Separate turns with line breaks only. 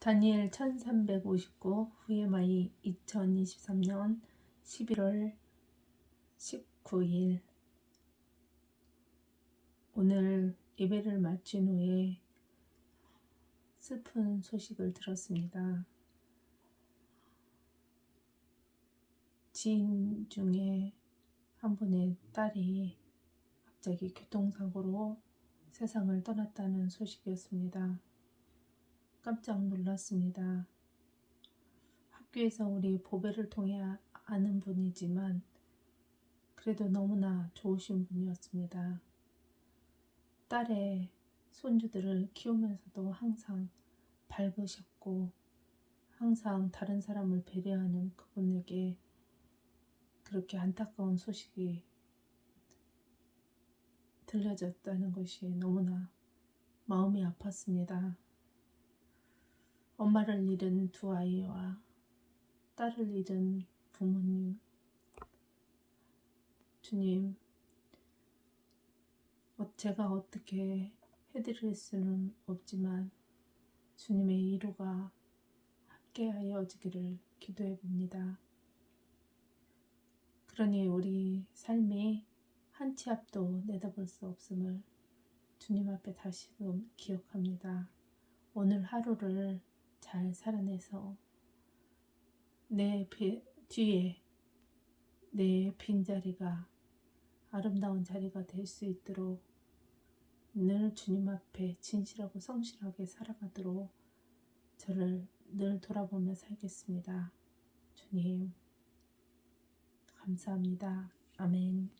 다니엘 1359 VMI 2023년 11월 19일 오늘 예배를 마친 후에 슬픈 소식을 들었습니다. 지인 중에 한 분의 딸이 갑자기 교통사고로 세상을 떠났다는 소식이었습니다. 깜짝 놀랐습니다. 학교에서 우리 보배를 통해 아- 아는 분이지만 그래도 너무나 좋으신 분이었습니다. 딸의 손주들을 키우면서도 항상 밝으셨고 항상 다른 사람을 배려하는 그분에게 그렇게 안타까운 소식이 들려졌다는 것이 너무나 마음이 아팠습니다. 엄마를 잃은 두 아이와 딸을 잃은 부모님, 주님, 어, 제가 어떻게 해드릴 수는 없지만 주님의 위로가 함께하여지기를 기도해 봅니다. 그러니 우리 삶이 한 치 앞도 내다볼 수 없음을 주님 앞에 다시금 기억합니다. 오늘 하루를 잘 살아내서 내 비- 뒤에 내 빈자리가 아름다운 자리가 될 수 있도록 늘 주님 앞에 진실하고 성실하게 살아가도록 저를 늘 돌아보며 살겠습니다. 주님, 감사합니다. 아멘.